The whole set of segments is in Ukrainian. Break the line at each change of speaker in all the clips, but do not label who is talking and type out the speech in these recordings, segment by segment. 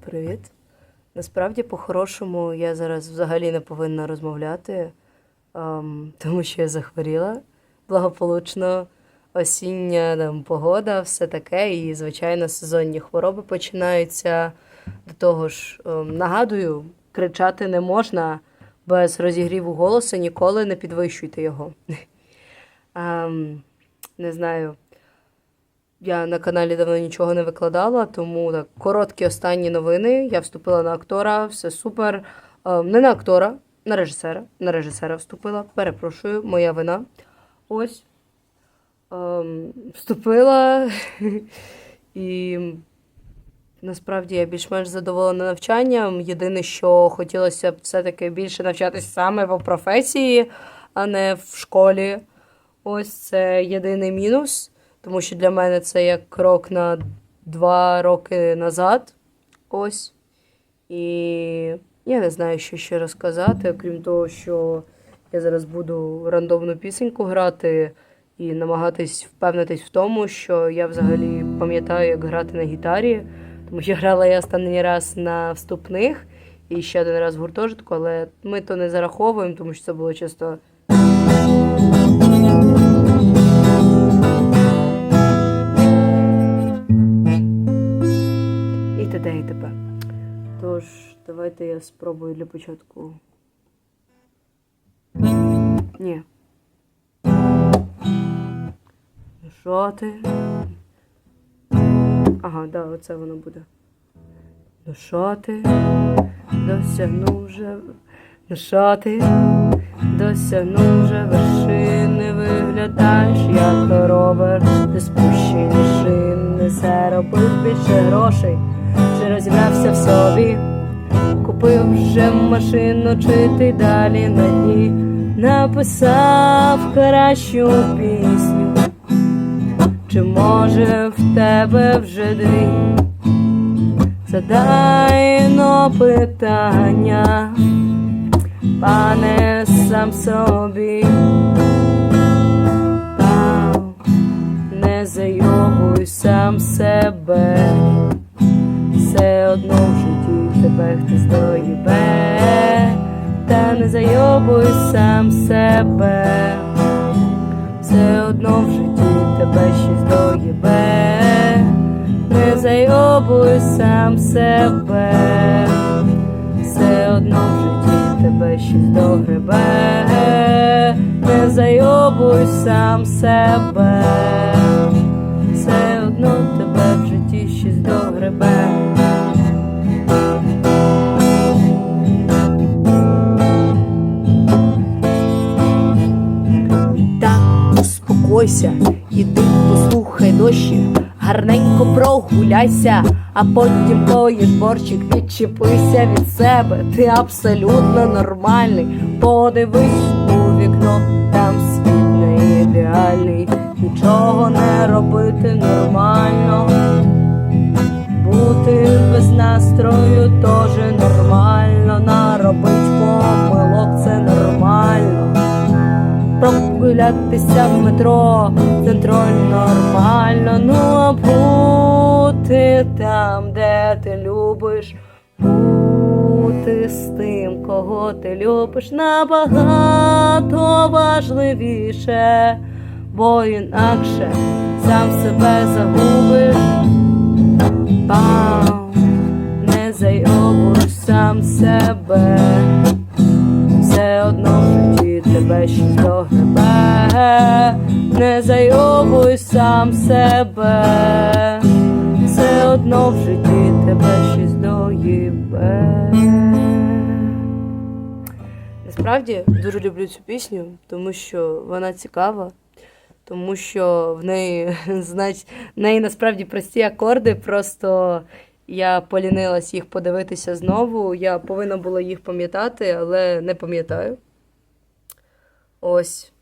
Привіт. Насправді, по-хорошому, я зараз взагалі не повинна розмовляти, ем, тому що я захворіла благополучно. Осіння там, погода, все таке, і, звичайно, сезонні хвороби починаються. До того ж, ем, нагадую, кричати не можна без розігріву голосу, ніколи не підвищуйте його. Ем, не знаю. Я на каналі давно нічого не викладала, тому так, короткі останні новини. Я вступила на актора, все супер. Ем, не на актора, на режисера. На режисера вступила. Перепрошую, моя вина. Ось. Ем, вступила. І насправді я більш-менш задоволена навчанням. Єдине, що хотілося б все-таки більше навчатися саме по професії, а не в школі. Ось це єдиний мінус, тому що для мене це як крок на два роки назад. Ось. І я не знаю, що ще розказати, окрім того, що я зараз буду рандомну пісеньку грати і намагатись впевнитись в тому, що я взагалі пам'ятаю, як грати на гітарі, тому що грала я останній раз на вступних і ще один раз в гуртожитку, але ми то не зараховуємо, тому що це було чисто. Давайте я спробую для початку. Ні. Що ти? Ага, да, оце воно буде. Ну що ти? Досягнув вже. Ну що ти? Досягнув вже вершини, виглядаєш як ровер, ти спущені шини, заробив більше грошей, чи розібрався в собі, купив вже машину, чи ти далі на ній, написав кращу пісню, чи може в тебе вже дві? Задай но питання пане сам собі. Не зайобуй сам себе, все одно в житті тебе хтось доїбе, та не зайобуй сам себе, все одно в житті тебе щось доїбе, не зайобуй сам себе. Все одно в житті тебе щось догребе, не зайобуй сам себе, все одно тебе в житті щось догребе. Успокойся, іди послухай дощі, гарненько прогуляйся, а потім поїж борчик, відчепися від себе. Ти абсолютно нормальний. Подивись у вікно, там світ не ідеальний, нічого не робити нормально. Прогулятися в метро, центро нормально, ну а бути там, де ти любиш, бути з тим, кого ти любиш, набагато важливіше, бо інакше сам себе загубиш. Бам, не зайобуй сам себе тебе щось догребе, не зайобуй сам себе, все одно в житті тебе щось доїбе. Насправді дуже люблю цю пісню, тому що вона цікава, тому що в неї, знач, в неї насправді прості акорди, просто я полінилась їх подивитися знову. Я повинна була їх пам'ятати, але не пам'ятаю. Ось.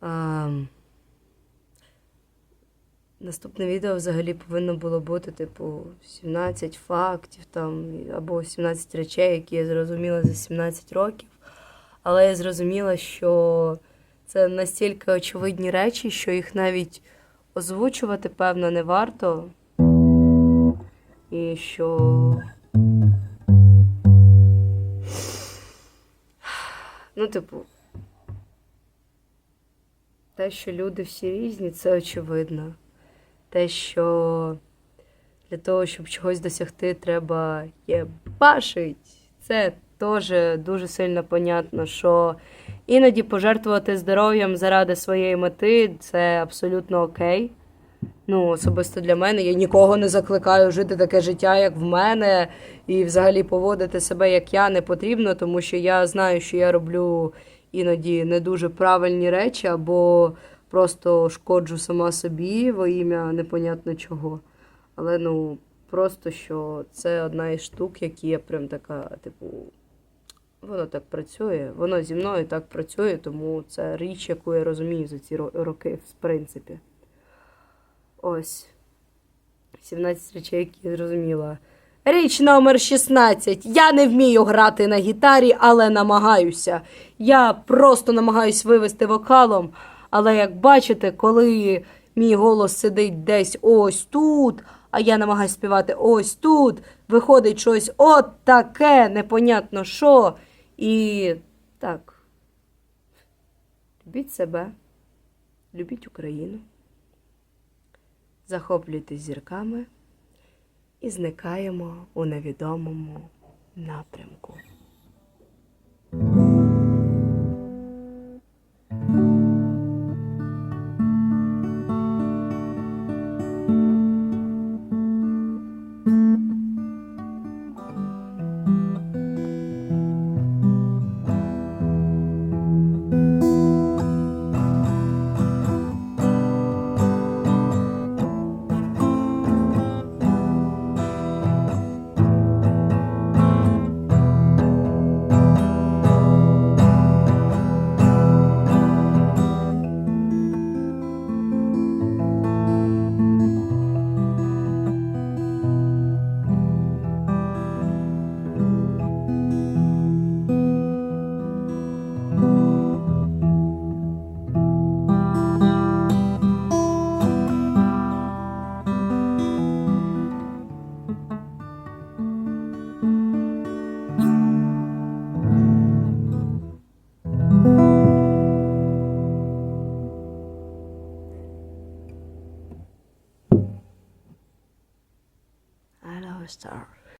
А, наступне відео взагалі повинно було бути, типу, 17 фактів там, або 17 речей, які я зрозуміла за 17 років. Але я зрозуміла, що це настільки очевидні речі, що їх навіть озвучувати, певно, не варто. І що. Ну, типу, те, що люди всі різні, це очевидно. Те, що для того, щоб чогось досягти, треба єбашить. Це теж дуже сильно понятно, що іноді пожертвувати здоров'ям заради своєї мети це абсолютно окей. Ну, особисто для мене я нікого не закликаю жити таке життя, як в мене, і взагалі поводити себе як я не потрібно, тому що я знаю, що я роблю іноді не дуже правильні речі, або просто шкоджу сама собі во ім'я непонятно чого. Але ну, просто що це одна із штук, які я прям така, типу, воно так працює, воно зі мною так працює, тому це річ, яку я розумію за ці роки, в принципі. Ось. 17 речей, які я зрозуміла. Річ номер 16. Я не вмію грати на гітарі, але намагаюся. Я просто намагаюсь вивести вокалом. Але як бачите, коли мій голос сидить десь ось тут, а я намагаюсь співати ось тут, виходить щось от таке, непонятно що. І так. Любіть себе, любіть Україну захоплюйтесь зірками і зникаємо у невідомому напрямку. Star.